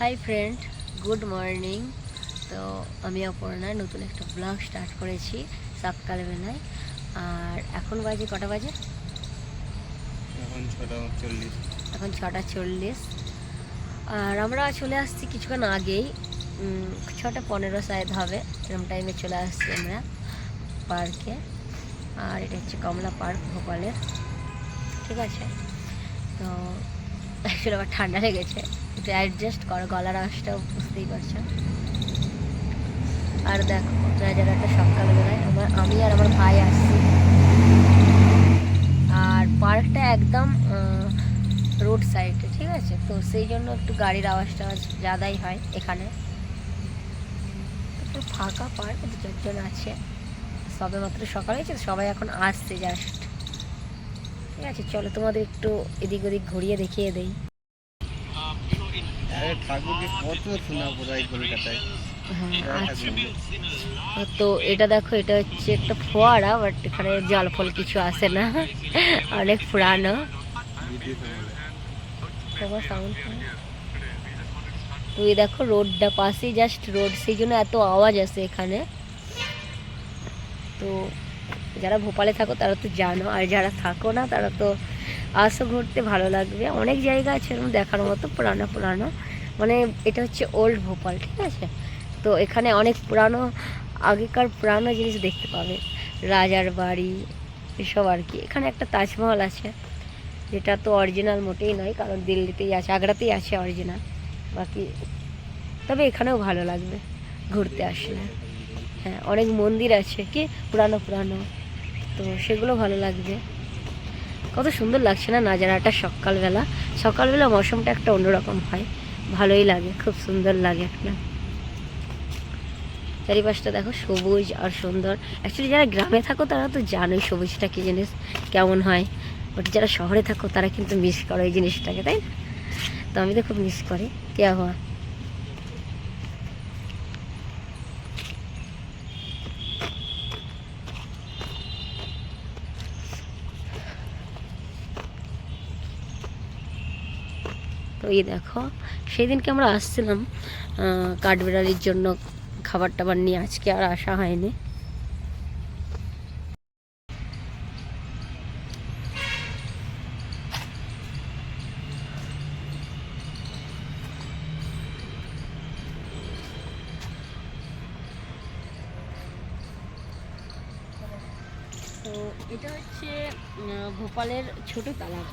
Hi friend good morning তো আমি অপর্ণা নতুন একটা ব্লগ স্টার্ট করেছি সকালবেলায় আর এখন বাজে কটা বাজে? এখন ছটা চল্লিশ। এখন ছটা চল্লিশ। আর আমরা চলে আসছি কিছুক্ষণ আগেই। ছটা পনেরো সাইড হবে এরকম টাইমে চলে আসছি আমরা পার্কে আর এটা হচ্ছে কমলা পার্ক ভোপালের। ঠিক আছে? তো অ্যাকচুয়ালি আমার ঠান্ডা লেগেছে। একটু অ্যাডজাস্ট করো, গলার আওয়াজটাও বুঝতেই পারছ। আর দেখো নাজারাটা সকালবেলায় আমার, আমি আর আমার ভাই আসছি। আর পার্কটা একদম রোড সাইডে ঠিক আছে? তো সেই জন্য একটু গাড়ির আওয়াজ টাওয়াজ জাদাই হয় এখানে। একটু ফাঁকা পার্ক দু চারজন আছে। সবে মাত্র সকাল হয়েছে সবাই এখন আসছে জাস্ট ঠিক আছে চলো তোমাদের একটু এদিক ওদিক ঘুরিয়ে দেখিয়ে দেই। হ্যাঁ তো এটা দেখো এটা হচ্ছে একটা ফোয়ারা বাট এখানে জল ফল কিছু আসে না। অনেক পুরানো। তুই দেখো রোডটা পাশেই জাস্ট রোড সেই জন্য এত আওয়াজ আসে এখানে। তো যারা ভোপালে থাকো, তারা তো জানো। আর যারা থাকো না, তারা তো আসো ঘুরতে, ভালো লাগবে। অনেক জায়গা আছে এরকম দেখার মতো, পুরানো পুরানো। মানে এটা হচ্ছে ওল্ড ভোপাল, ঠিক আছে? তো এখানে অনেক পুরানো, আগেকার পুরানো জিনিস দেখতে পাবে। রাজার বাড়ি, এসব আর কি। এখানে একটা তাজমহল আছে, যেটা তো অরিজিনাল মোটেই নয়, কারণ দিল্লিতেই আছে, আগ্রাতেই আছে অরিজিনাল বাকি তবে এখানেও ভালো লাগবে ঘুরতে আসলে। হ্যাঁ অনেক মন্দির আছে, কি? পুরানো পুরানো। তো সেগুলো ভালো লাগবে কত সুন্দর লাগছে না নাজারাটা সকালবেলা। সকালবেলা মৌসুমটা একটা অন্যরকম হয়। ভালোই লাগে, খুব সুন্দর লাগে একটা। চারিপাশটা দেখো সবুজ আর সুন্দর। অ্যাকচুয়ালি যারা গ্রামে থাকো, তারা তো জানোই সবুজটা কী জিনিস, কেমন হয়। বাট যারা শহরে থাকো, তারা কিন্তু মিস করো এই জিনিসটাকে, তাই না? তো আমি তো খুব মিস করি। কে হওয়া এই দেখো, সেদিনকে আমরা আসছিলাম কাঠবিড়ালির জন্য খাবার টাবার নিয়ে। আজকে আর আসা হয়নি। তো এটা হচ্ছে ভোপালের ছোট তালাব।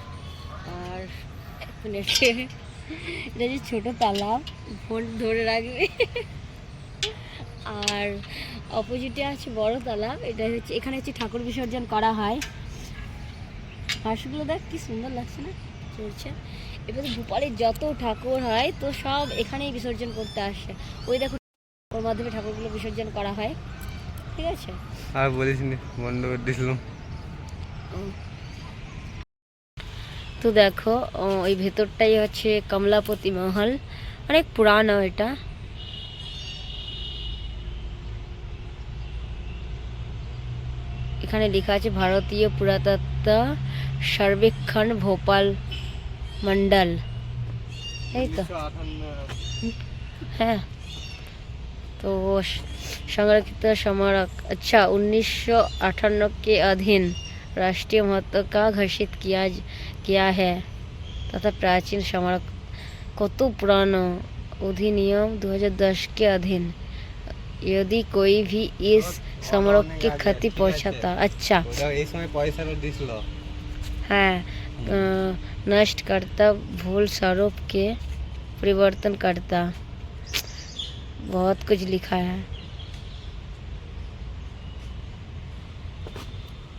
আর এটা যে ছোট তালাব ফোন ধরে রাখবে। আর অপোজিটে আছে বড় তালাব এটা হচ্ছে এখানে হচ্ছে ঠাকুর বিসর্জন করা হয়। হাঁসগুলো দেখ কি সুন্দর লাগছে না? চলছে। এবারে ভোপালে যত ঠাকুর হয় তো সব এখানেই বিসর্জন করতে আসে। ওই দেখো ওর মাধ্যমে ঠাকুরগুলো বিসর্জন করা হয়। ঠিক আছে? আর বলিস নি বন্ধ করে দিয়েছিলাম তো দেখো ওই ভেতরটাই হচ্ছে কমলাপতি মহল। অনেক পুরানো এটা। এখানে লেখা আছে ভারতীয় পুরাতত্ত্ব সর্বেক্ষণ ভোপাল মন্ডল এই তো। হ্যাঁ। তো সংরক্ষিত সমারক আচ্ছা উনিশশো আঠান্নকে অধীন। राष्ट्रीय महत्व का घोषित किया किया है। तथा प्राचीन स्मारक कतु पुरानो अधिनियम 2010 के अधीन यदि कोई भी इस स्मारक की क्षति पहुंचाता अच्छा। हाँ नष्ट करता भूल स्वरूप के परिवर्तन करता। बहुत कुछ लिखा है।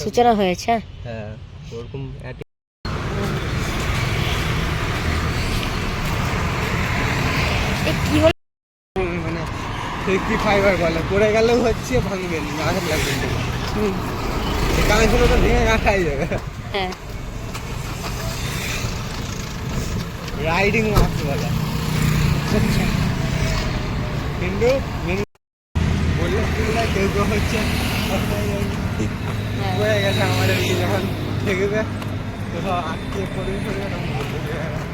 সূচনা হয়েছে? হ্যাঁ ফাইবার বলে পড়ে গেলেও হচ্ছে তো যাবে। রাইডিং মাস্ট বলে। কিন্তু কেউ কেউ হচ্ছে হ্যাঁ গেছে আমাদের যখন সব আটকে পড়ে পড়ে।